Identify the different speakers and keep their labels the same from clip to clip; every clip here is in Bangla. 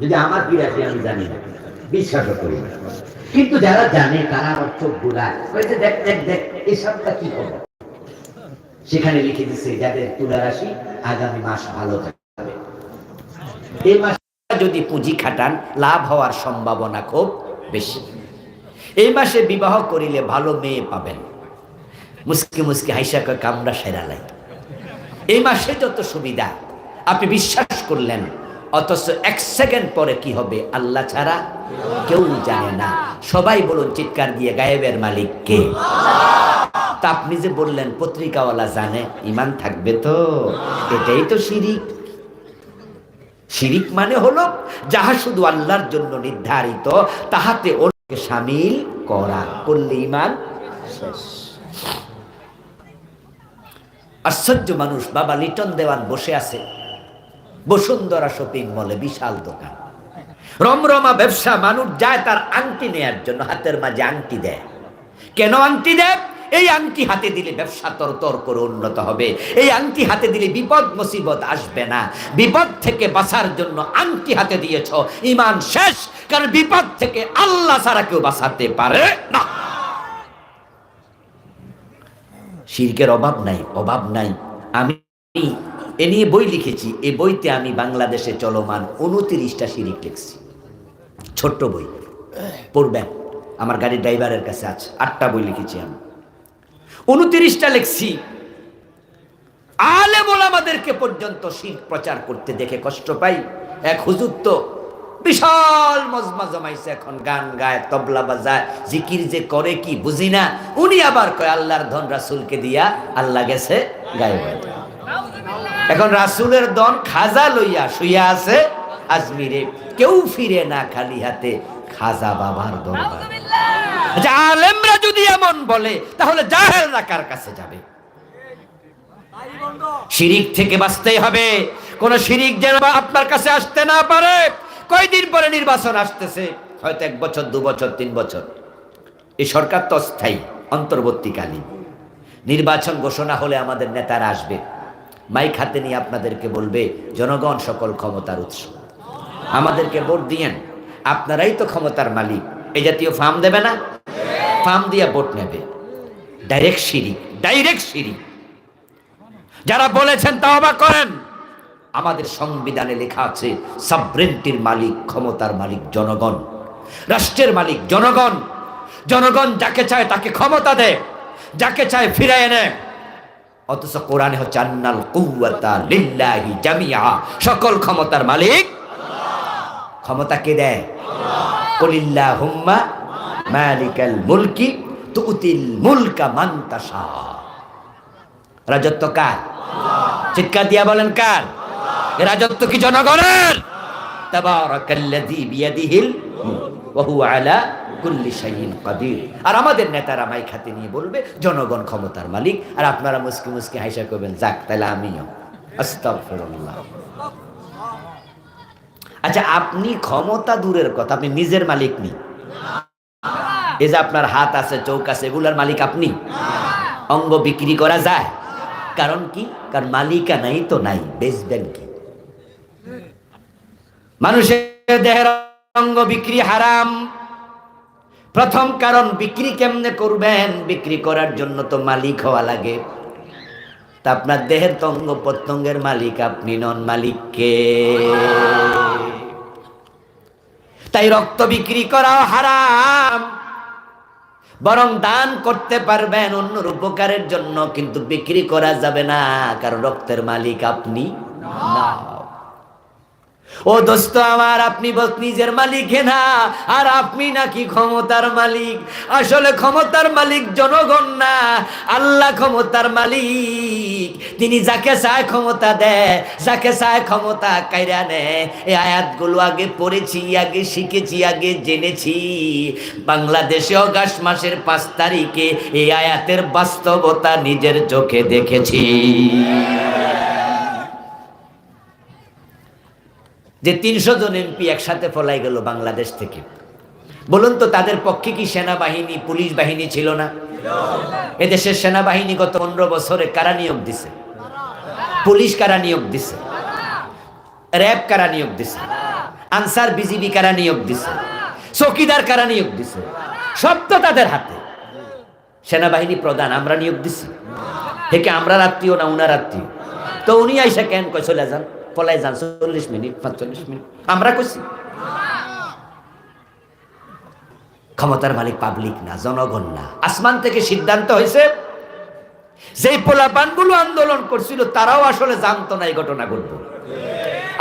Speaker 1: যদি আমার কি আছে, আমি জানি না। বিশ্বাসও করি না। কিন্তু যারা জানে, তারা আমার চোখ বলছে, দেখ দেখ দেখ, এসবটা কি খবর? সেখানে লিখে দিচ্ছে, যাদের তুলা রাশি আগামী মাস ভালো থাকবে। এই মাস যদি পুঁজি খাটান, লাভ হওয়ার সম্ভাবনা খুব বেশি। এই মাসে বিবাহ করিলে ভালো মেয়ে পাবেন। মুসকে মুসকে হাইসা কামড়া সেরালাই এই মাসে যত সুবিধা, আপনি বিশ্বাস করলেন অথচ এক সেকেন্ড পরে কি হবে? আল্লাহ ছাড়া কেউ জানে না। সবাই বলুন, চিৎকার দিয়ে গায়েবের মালিক কে? তা আপনি যে বললেন, পত্রিকাওয়ালা জানে, ইমান থাকবে তো? এটাই তো শিরিক। শিরিক মানে হলো, যাহা শুধু আল্লাহর জন্য নির্ধারিত, তাহাতে অন্যকে সামিল করা। করলে ইমান আশ্চর্য মানুষ, বাবা লিটন দেওয়ান বসে আছে। বসুন্ধরা শপিং মলে বিশাল দোকান। রমরমা ব্যবসা মানুষ যায় তার আংটি নেয়ার জন্য, হাতের মাঝে আংটি দেয়। কেন আংটি দেয়? এই আংটি হাতে দিলে ব্যবসা তর তর করে উন্নত হবে। এই আংটি হাতে দিলে বিপদ মুসিবত আসবে না। বিপদ থেকে বাঁচার জন্য আংটি হাতে দিয়েছ, ইমান শেষ। কারণ বিপদ থেকে আল্লাহ ছাড়া কেউ বাঁচাতে পারে না। শিরকের অভাব নাই অভাব নাই। আমি এ নিয়ে বই লিখেছি। এই বইতে আমি বাংলাদেশে চলমান উনতিরিশটা শিরিক লিখছি। ছোট্ট বই। পড়বেন। আমার গাড়ির ড্রাইভারের কাছে আছে। আটটা বই লিখেছি আমি। উনতিরিশটা লিখছি। আলে বল আমাদেরকে পর্যন্ত শির প্রচার করতে দেখে কষ্ট পাই। এক হুজুর তো বিশাল মজমা জমাইছে এখন, গান গায়, তবলা বাজায়, জিকির যে করে কি বুঝি না। উনি আবার কয়, আল্লাহর ধন রাসুলকে দিয়া আল্লাহ গেছে গায়ে এখন রাসুলের দন খাজা লইয়া শুইয়া আছে আজমিরে। কেউ ফিরে না খালি হাতে খাজা বাবার দরবার। আচ্ছা, আলেমরা যদি এমন বলে তাহলে জাহেলরা কার কাছে যাবে? শিরিক থেকে বাঁচতেই হবে। কোন শিরিক যেন আপনার কাছে আসতে না পারে। কয়দিন পরে নির্বাচন আসতেছে? হয়তো এক বছর দু বছর তিন বছর। এই সরকার তো অস্থায়ী অন্তর্বর্তীকালীন। নির্বাচন ঘোষণা হলে আমাদের নেতারা আসবে। মাইক হাতে নিয়ে আপনাদেরকে বলবে, জনগণ সকল ক্ষমতার উৎস। আমাদেরকে ভোট দিয়েন। আপনারাই তো ক্ষমতার মালিক। এই জাতীয় ফার্ম দেবে না? ফার্ম দিয়ে ভোট নেবে। ডাইরেক্ট সিঁড়ি ডাইরেক্ট সিঁড়ি। যারা বলেছেন তা অবাক করেন। আমাদের সংবিধানে লেখা আছে, সাবরেন্টির মালিক, ক্ষমতার মালিক, জনগণ। রাষ্ট্রের মালিক, জনগণ। জনগণ যাকে চায় তাকে ক্ষমতা দেয় যাকে চায় ফিরে এনে। অথচ কোরআনে হচ্ছে আন্নাল কুওয়াতা লিল্লাহি জামিয়া সকল ক্ষমতার মালিক ক্ষমতা কে দেয়? কলিল্লাহ হুম্মা মালিকাল মুলকি তুতিল মুলকা মান তাশা। রাজত্ব কার? চিৎকার দিয়া বলেন কার? রাজত্ব কি জনগণের? তাবারাকাল্লাযী বিয়াদিহিল ওয়া হুয়া আলা কুল্লি শাইইন কাদির। আর আমাদের নেতারা মাইক হাতে নিয়ে বলবে, জনগণ ক্ষমতার মালিক। আর আপনারা মুসকি মুসকি হাইসা করবেন, যাক, তাহলে আমিও। আস্তাগফিরুল্লাহ। আচ্ছা আপনি ক্ষমতা দূরের কথা, আপনি নিজের মালিক নি। এই যে আপনার হাত আছে চৌক আছে, এগুলার মালিক আপনি। অঙ্গ বিক্রি করা যায়। কারণ কি? কারণ মালিকা নাই তো নাই, বেচবেন কি? মানুষের দেহের অঙ্গ বিক্রি হারাম। প্রথম কারণ, বিক্রি কেমনে করবেন? বিক্রি করার জন্য তো মালিক হওয়া লাগে। তা আপনার দেহের তঙ্গ প্রত্যঙ্গের মালিক আপনি নন মালিককে তাই রক্ত বিক্রি করাও হারাম। বরং দান করতে পারবেন অন্যর উপকারের জন্য, কিন্তু বিক্রি করা যাবে না, কারণ রক্তের মালিক আপনি না। ও দোস্ত, আমার আপনি নিজের মালিক না? আর আপনি নাকি ক্ষমতার মালিক? আসলে ক্ষমতার মালিক জনগণ না। আল্লাহ ক্ষমতার মালিক। তিনি যাকে চায় ক্ষমতা দেয়, যাকে চায় ক্ষমতা কাইরা নেয়। এই আয়াতগুলো আগে পড়েছি, আগে শিখেছি, আগে জেনেছি। বাংলাদেশে অগাস্ট মাসের পাঁচ তারিখে এই আয়াতের বাস্তবতা নিজের চোখে দেখেছি। যে তিনশো জন এমপি একসাথে ফলাই গেল বাংলাদেশ থেকে। বলুন তো, তাদের পক্ষে কি সেনাবাহিনী, পুলিশ বাহিনী ছিল না? এদেশের সেনাবাহিনী গত পনেরো বছরে কারা নিয়োগ দিছে? পুলিশ কারা নিয়োগ দিছে? র্যাব কারা নিয়োগ দিছে? আনসার বিজিবি কারা নিয়োগ দিছে? চৌকিদার কারা নিয়োগ দিছে? সব তো তাদের হাতে। সেনাবাহিনী প্রধান, আমরা নিয়োগ দিছি। থেকে আমরা রাত্রিও না, উনার রাত্রিও। তো উনি আইসা কেন কয়, চলে যান। পলাই যান, চল্লিশ মিনিট, পাঁচচল্লিশ মিনিট। আমরা কইছি। ক্ষমতার মালিক পাবলিক না, জনগণ না। আসমান থেকে সিদ্ধান্ত হয়েছে যে পোলাপানগুলো আন্দোলন করছিল, তারাও আসলে জানতো না এই ঘটনা ঘটবো।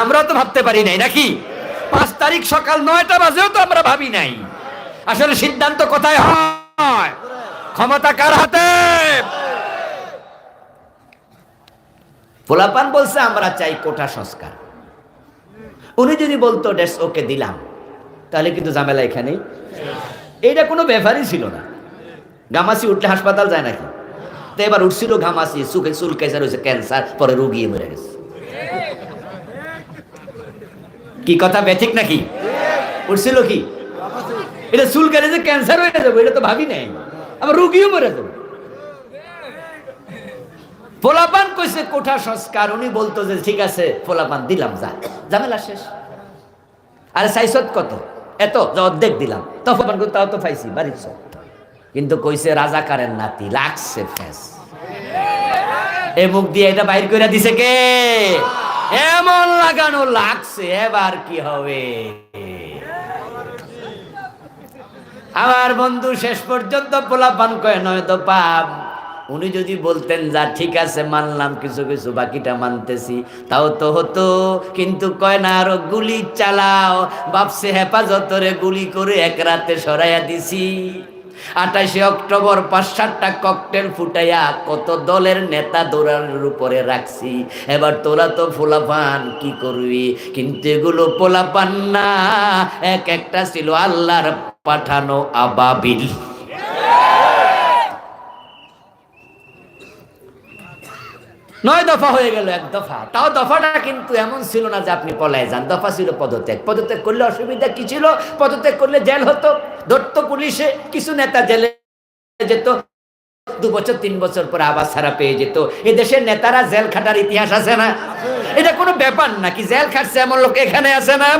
Speaker 1: আমরা তো ভাবতে পারি নাই, নাকি? পাঁচ তারিখ সকাল নয়টা বাজেও তো আমরা ভাবি নাই। আসলে সিদ্ধান্ত কোথায় হয়? ক্ষমতা কার হাতে? পোলাপান বলছে, আমরা চাই কোটা সংস্কার। উনি যদি বলতো ডেস ওকে দিলাম। তাহলে কিন্তু ঝামেলা এখানেই। এইটা কোনো ব্যাপারই ছিল না। গামাসি উঠলে হাসপাতাল যায় নাকি? তো এবার উঠছিল ঘামাসি সুখে চুল ক্যান্সার হয়েছে ক্যান্সার, পরে রুগিয়ে মরে গেছে। কি কথা ব্যথিক নাকি? উঠছিল কি? এটা চুল কেটে ক্যান্সার হয়ে যাবে, এটা তো ভাবি নাই। আবার রুগীও মরে যাবে। পোলাপান কইছে কোঠা সংস্কার, উনি বলতো যে, ঠিক আছে, পোলাপান দিলাম, যা। ঝামেলা শেষ। আরে সাইসত কত? এত, যে অর্ধেক দিলাম। তখন তাও তো পাইছি, বাড়ির কিন্তু কইছে, রাজাকারের নাতি, লাগছে ফেস এ মুখ দিয়ে এটা বাইর করে দিছে কে? এমন লাগানো লাগছে, এবার কি হবে? আমার বন্ধু শেষ পর্যন্ত পোলাপান কয় নয় তো পাপ। উনি যদি বলতেন, যা, ঠিক আছে, মানলাম, কিছু কিছু বাকিটা মানতেছি, তাও তো হতো। কিন্তু কয় না, আরও গুলি চালাও, বাপসে হেফাজতরে গুলি করে এক রাতে সরাইয়া দিছি। আঠাশে অক্টোবর পাঁচ, সাতটা ককটেল ফুটাইয়া কত দলের নেতা দৌড়ানোর উপরে রাখছি। এবার তোরা তো ফোলাপান কি করবি? কিন্তু এগুলো পোলাপান না, এক একটা ছিল আল্লাহর পাঠানো আবাবিল। নয় দফা হয়ে গেল এক দফা। তাও দফাটা কিন্তু এমন ছিল না যে আপনি পলায় যান। দফা ছিল পদত্যাগ। পদত্যাগ করলে অসুবিধা কি ছিল? পদত্যাগ করলে জেল হতো, ধরতো পুলিশে, কিছু নেতা জেলে যেত, দু বছর, তিন বছর পরে আবার ছাড়া পেয়ে যেত। এ দেশের নেতারা জেল খাটার ইতিহাস আছে না? এটা কোনো ব্যাপার না কি? জেল খাটছে এমন লোক এখানে আছে না?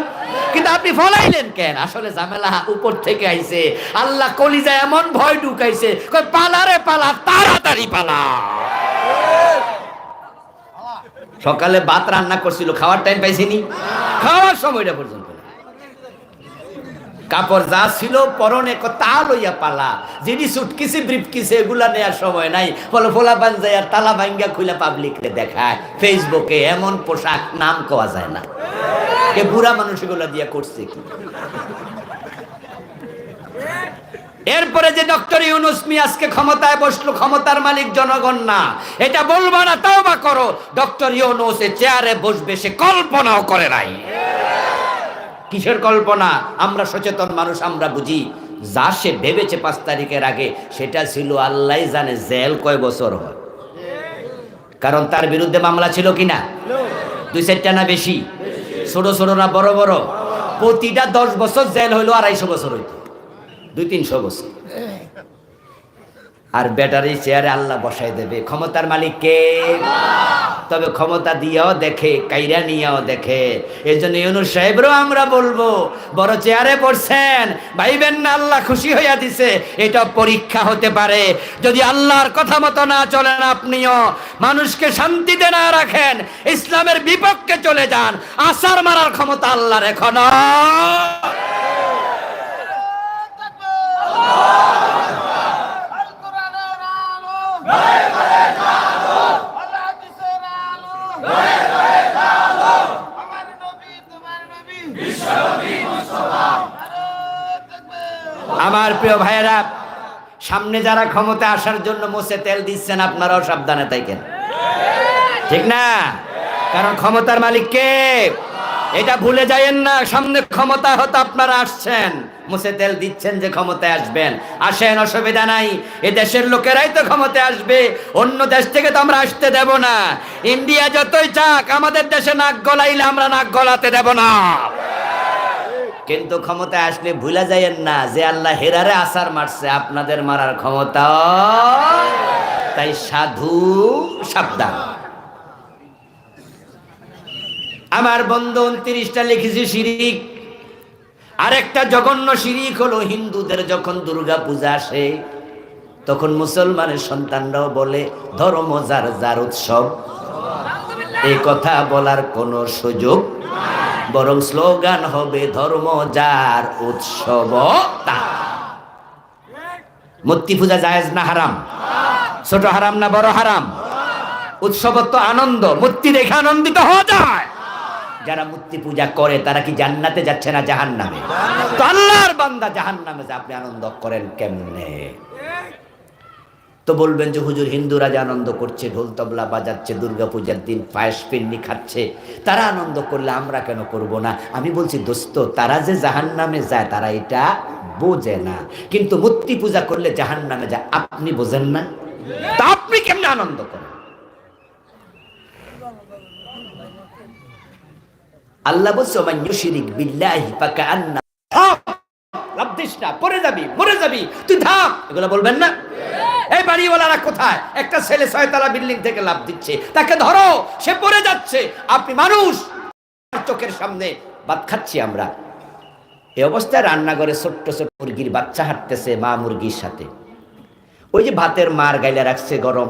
Speaker 1: কিন্তু আপনি ফলাইলেন কেন? আসলে ঝামেলা উপর থেকে আইছে। আল্লাহ কলিজা এমন ভয় ঢুকাইছে কই পালা পালা, তাড়াতাড়ি পালা। সকালে ভাত রান্না করছিল, খাওয়ার টাইম পাইছিনি? খাওয়ার সময়টা পর্যন্ত কাপড় যা ছিল, পরনে তা লইয়া পালা। যিনি সুটকিসি, ব্রিফকিসি, এগুলা নেওয়ার সময় নাই। ফলে ফোলা বাঞ্জাই আর তালা ভাঙ্গা খুলে পাবলিকরে দেখায়। ফেসবুকে এমন পোশাক নাম কওয়া যায় না। এ বুড়া মানুষ এগুলা দিয়া করছে কি? এরপরে যে ডক্টর ইউনুস আজকে ক্ষমতায় বসল, ক্ষমতার মালিক জনগণ না। এটা বলব না তাও বা করো। ডক্টর ইউনুস এ চেয়ারে বসবে, সে কল্পনাও করে নাই। কিসের কল্পনা? আমরা সচেতন মানুষ, আমরা বুঝি। যা সে ভেবেছে পাঁচ তারিখের আগে, সেটা ছিল আল্লাহ জানে জেল কয় বছর হয়। কারণ তার বিরুদ্ধে মামলা ছিল কিনা দুই চারটা না বেশি? ছোট ছোট না বড় বড়? প্রতিটা দশ বছর জেল হইল, আড়াইশো বছর হইতো। দুই তিনশো বছর আর ব্যাটারি চেয়ারে আল্লাহ বসাই দেবে। ক্ষমতার মালিক কে? তবে ক্ষমতা দিয়েও দেখে কাইরা নিয়েও দেখে। এই জন্য ইউনুস সাহেবরও আমরা বলব বড় চেয়ারে পড়ছেন ভাইবেন না আল্লাহ খুশি হইয়া দিছে। এটা পরীক্ষা হতে পারে। যদি আল্লাহর কথা মতো না চলেন আপনিও মানুষকে শান্তিতে না রাখেন ইসলামের বিপক্ষে চলে যান আসার মারার ক্ষমতা আল্লাহর এখনও
Speaker 2: আল কোরআনের আলো ঘরে ঘরে আলো আল্লাহ হাদিসের আলো ঘরে ঘরে আলো আমার নবী তোমার নবী বিশ্ব নবী মুস্তাফা
Speaker 1: আমার প্রিয় ভাইয়েরা, সামনে যারা ক্ষমতা আসার জন্য মোছে তেল দিচ্ছেন, আপনারাও সাবধানে থাকেন। ঠিক না? কারণ ক্ষমতার মালিক কে? এটা ভুলে যায়েন না, সামনে ক্ষমতা হতে আপনারা আসছেন। মুছে তেল দিচ্ছেন যে ক্ষমতায় আসবেন। আসেন, অসুবিধা নাই। এ দেশের লোকেরাই তো ক্ষমতায় আসবে। অন্য দেশ থেকে তো আমরা আসতে দেব না। ইন্ডিয়া যতই চাক, আমাদের দেশে নাক গলাইলে আমরা নাক গলাতে দেব না। কিন্তু ক্ষমতায় আসলে ভুলা যায়েন না যে আল্লাহ হেরারে আসার মারছে, আপনাদের মারার ক্ষমতা। তাই সাধু সাবধান। আমার বন্ধু উনত্রিশটা লিখেছি শিরিক। আরেকটা জঘন্য শিরিক হলো হিন্দুদের যখন দুর্গা পূজা আসে, তখন মুসলমানের সন্তানরাও বলে, ধর্ম যার যার উৎসব। এই কথা বলার কোনো সুযোগ বরং স্লোগান হবে ধর্ম যার উৎসব মূর্তি পূজা জায়েজ না হারাম? ছোট হারাম না বড় হারাম? উৎসব তো আনন্দ, মূর্তি দেখে আনন্দিত হওয়া যায়। যারা মূর্তি পূজা করে, তারা কি জান্নাতে যাচ্ছে না জাহান নামে তো আল্লাহর বান্দা জাহান নামে যে আপনি আনন্দ করেন কেমনে? তো বলবেন যে হুজুর হিন্দুরা যে আনন্দ করছে, ঢোল তবলা বাজাচ্ছে, দুর্গা পূজার দিন পায়েস পিন্নি খাচ্ছে। তারা আনন্দ করলে আমরা কেন করব না? আমি বলছি, দোস্ত, তারা যে জাহান নামে যায়, তারা এটা বোঝে না। কিন্তু মূর্তি পূজা করলে জাহান নামে যায়, আপনি বোঝেন না? তা আপনি কেমনে আনন্দ করেন? আল্লাহ বলছে, ওমান ইউশরিক বিল্লাহি ফাকান্না লাভ দিস না, পড়ে যাবি, মরে যাবি, তুই থাম এগুলো বলবেন না? এই বাড়িওয়ালারা কোথায়? একটা ছেলে ছয়তলা বিল্ডিং থেকে লাভ দিচ্ছে। তাকে ধরো, সে পড়ে যাচ্ছে। আপনি মানুষ। চোখের সামনে ভাত খাচ্ছি আমরা। এ অবস্থায় রান্নাঘরে ছোট্ট ছোট্ট মুরগির বাচ্চা হাঁটতেছে মা মুরগির সাথে। ওই যে ভাতের মার গাইলে রাখছে গরম।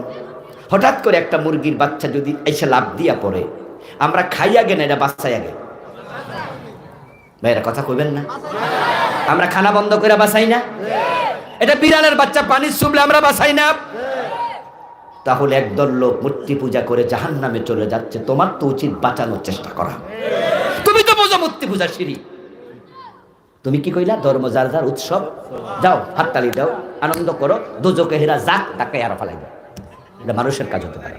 Speaker 1: হঠাৎ করে একটা মুরগির বাচ্চা যদি এসে লাভ দিয়া পড়ে, আমরা খাইয়া গে না এটা বাচ্চাই আগে ভাইরা কথা কইবেন না? আমরা খানা বন্ধ করে বাসাই না? এটা বিড়ালের বাচ্চা পানি চুবলে আমরা বাসাই না। তাহলে একদল লোক মূর্তি পূজা করে জাহান নামে চলে যাচ্ছে, তোমার তো উচিত বাঁচানোর চেষ্টা করা। তুমি তো বোঝো মূর্তি পূজা সিঁড়ি। তুমি কি কইলা? ধর্ম যার যার উৎসব। যাও, হাততালি দাও, আনন্দ করো, দুজকে হেরা যাক, তাকে আর ফালাই দাও। এটা মানুষের কাজ হতে পারে।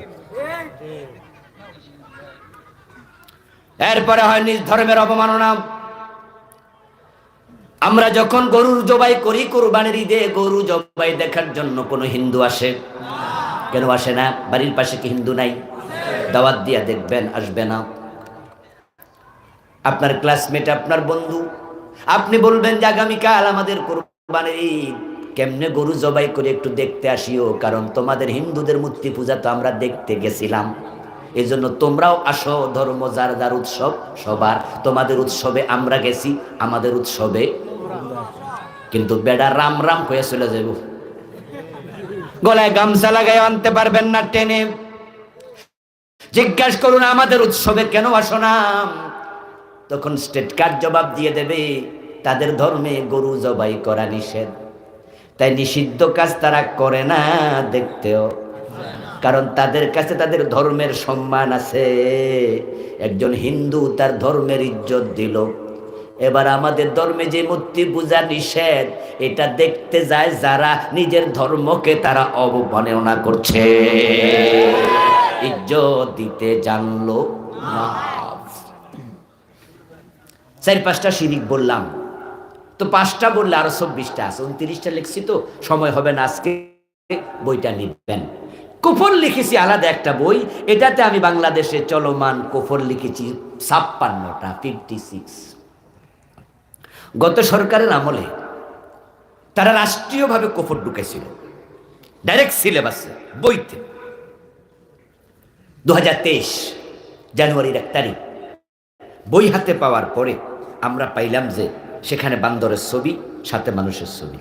Speaker 1: এরপরে হয় নিজ ধর্মের অবমাননা। আমরা যখন গরুর জবাই করি, কোরবানির ঈদে গরু জবাই দেখার জন্য কোনো হিন্দু আসে? কেন আসে না? বাড়ির পাশে কি হিন্দু নাই? দাওয়াত দিয়া দেখবেন, আসবে না। আপনার ক্লাসমেট আপনার বন্ধু, আপনি বলবেন যে আগামীকাল আমাদের কোরবানির ঈদ। কেমনে গরু জবাই করে একটু দেখতে আসিও, কারণ তোমাদের হিন্দুদের মূর্তি পূজা তো আমরা দেখতে গেছিলাম। এই জন্য তোমরাও আসো, ধর্ম যার যার উৎসব সবার। তোমাদের উৎসবে আমরা গেছি, আমাদের উৎসবে কিন্তু বেড়া রাম রাম হয়ে চলে যাব গলায় গামছা লাগাই আনতে পারবেন না টেনে। জিজ্ঞাসা করুন, আমাদের উৎসবে কেন আসো না? তখন স্টেট কার্ড জবাব দিয়ে দেবে, তাদের ধর্মে গরু জবাই করা নিষেধ। তাই নিষিদ্ধ কাজ তারা করে না দেখতেও। কারণ তাদের কাছে তাদের ধর্মের সম্মান আছে। একজন হিন্দু তার ধর্মের ইজ্জত দিল। এবার আমাদের ধর্মে যে মূর্তি পূজা নিষেধ, এটা দেখতে যায় যারা নিজের ধর্মকে তারা অবমাননা করছে। ইজ্জত দিতে জানলো চার পাঁচটা শিরিক বললাম। তো পাঁচটা বললে আরও চব্বিশটা আছে, উনত্রিশটা লিখছি তো, সময় হবে না আজকে, বইটা নিবেন। কুফর লিখেছি, আলাদা একটা বই, এটাতে আমি বাংলাদেশে চলমান কুফর লিখেছি ছাপ্পান্নটা ফিফটি সিক্স গত সরকারের আমলে তারা রাষ্ট্রীয়ভাবে কুফর ঢুকেছিল। ডাইরেক্ট সিলেবাসে বইতে। দু জানুয়ারির এক তারিখ, বই হাতে পাওয়ার পরে আমরা পাইলাম যে সেখানে বান্দরের ছবি, সাথে মানুষের ছবি।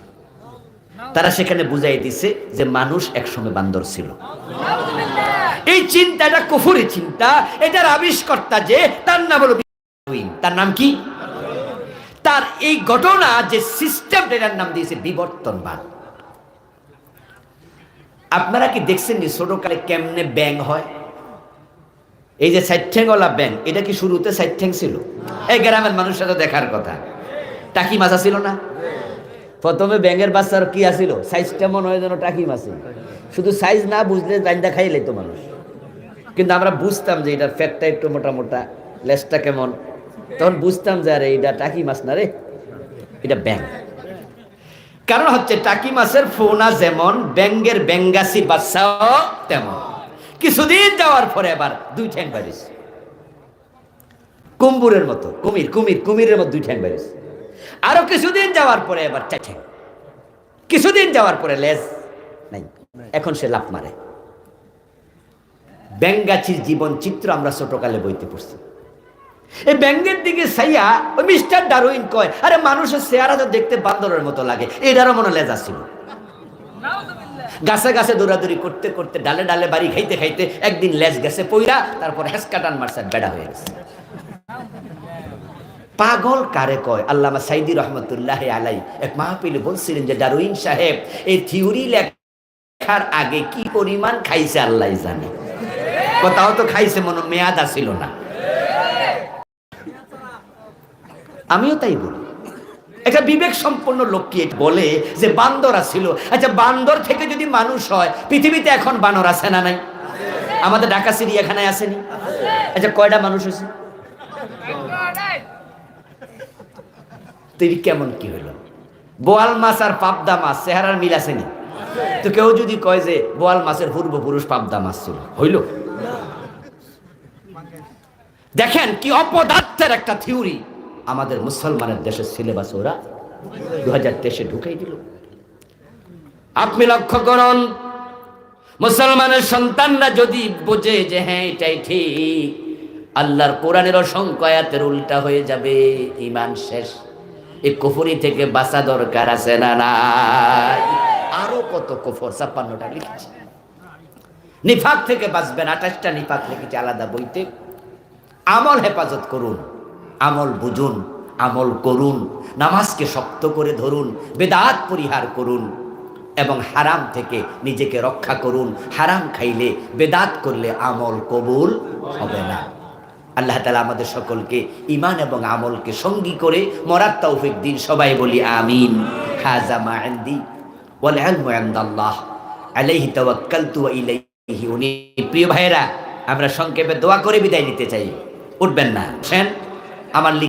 Speaker 1: তারা সেখানে বুঝাই দিছে যে মানুষ একসঙ্গে বান্দর ছিল। এই চিন্তাটা কুফুরি চিন্তা, এটার আবিষ্কর্তা যে, তার নাম হলো তার নাম কি? এই ঘটনা যে সিস্টেম এটার নাম দিয়েছে বিবর্তনবাদ। আপনারা কি দেখছেন নি ছোটকালে কেমনে ব্যাং হয়? এই যে সাইঠ্যাঙ্গলা ব্যাং এটা কি শুরুতে সাইঠ্যাং ছিল? এই গ্রামের মানুষের দেখার কথা। টাকি মাছা ছিল না? প্রথমে ব্যাঙের বাচ্চার কি আসিল সাইজটা মনে হয় যেন টাকি মাছে। শুধু সাইজ না বুঝলে দাইন্দা খাইলে তো মানুষ। কিন্তু আমরা বুঝতাম যে এটার ফ্যাটটা একটু মোটা মোটা লেজটা কেমন। তখন বুঝতাম যে আরে এটা টাকি মাছ না রে। এটা ব্যাং। কারণ হচ্ছে টাকি মাছের ফোনা যেমন ব্যাঙ্গের ব্যাঙ্গাসি বাচ্চাও তেমন। কিছুদিন যাওয়ার পরে আবার দুই ঠ্যাং বাড়িছে কুম্বুরের মতো, কুমির কুমির, কুমিরের মতো দুই ঠ্যাং বাড়িছে আরও কিছুদিন যাওয়ার পরে এবার চার ঠ্যাং। কিছুদিন যাওয়ার পরে লেজ নাই। এখন সে লাফ মারে। ব্যাঙ্গাচির জীবন চিত্র আমরা ছোটকালে বইতে পড়ছি। এই ব্যাঙ্গের দিকে সাইয়া ওই মিস্টার ডারউইন কয়, আরে মানুষের চেহারা তো দেখতে বান্দরের মতো লাগে। এটারও মনে লেজা ছিল গাছে গাছে দৌড়াদৌড়ি করতে করতে ডালে ডালে বাড়ি খাইতে খাইতে একদিন লেজ গেছে পইরা তারপর হেসকাটান মারছে, বেড়া হয়ে গেছে। পাগল কারে কয়? আল্লামা সাইদি রহমতুল্লাহ আলাই এক মাহপিলে বলছিলেন যে ডারুইন সাহেব, এই থিওরি লেখার আগে কি পরিমাণ খাইছে আল্লাহ জানে? কোথাও তো খাইছে, মনে মেয়াদ আসিল না। আমিও তাই বলি। একটা বিবেক সম্পন্ন লোককে বলে যে বান্দর ছিল আচ্ছা বান্দর থেকে যদি মানুষ হয়, পৃথিবীতে এখন বানর আছে না নাই? আমাদের ঢাকা চিড়িয়াখানায় আসেনি? আচ্ছা কয়টা মানুষ হয়েছে? তুই কেমন কি হইল বোয়াল মাছ আর পাবদা মাছ, চেহারার মিল আসেনি তো কেউ যদি কয় যে বোয়াল মাছের পূর্বপুরুষ পাবদা মাছ ছিল, হইল? দেখেন কি অপদার্থের একটা থিওরি। আমাদের মুসলমানের দেশের সিলেবাস ওরা দু হাজার তেইশে ঢুকাই দিল। আপনি লক্ষ্য করুন, মুসলমানের সন্তানরা যদি বোঝে যে হ্যাঁ এটাই ঠিক, আল্লাহর কোরআনের অসংখ্য আয়াতের উল্টা হয়ে যাবে ইমান শেষ। এই কুফুরি থেকে বাঁচা দরকার আছে না আরও কত কুফর, ছাপ্পান্নটা লিখেছে। নিফাক থেকে বাঁচবেন, আঠাশটা নিফাক লিখেছে, আলাদা বইতে। আমল হেফাজত করুন। আমল বুঝুন, আমল করুন, নামাজকে শক্ত করে ধরুন, বেদাত পরিহার করুন এবং হারাম থেকে নিজেকে রক্ষা করুন। হারাম খাইলে বেদাত করলে আমল কবুল হবে না। আল্লাহ তালা আমাদের সকলকে ইমান এবং আমলকে সঙ্গী করে মরার তৌফিক দিন, সবাই বলি আমিন। হাজা মা আন্দি ওয়াল আলাইহি তাওয়াক্কালতু ওয়া উনি প্রিয় ভাইরা আমরা সংক্ষেপে দোয়া করে বিদায় নিতে চাই। উঠবেন না আমার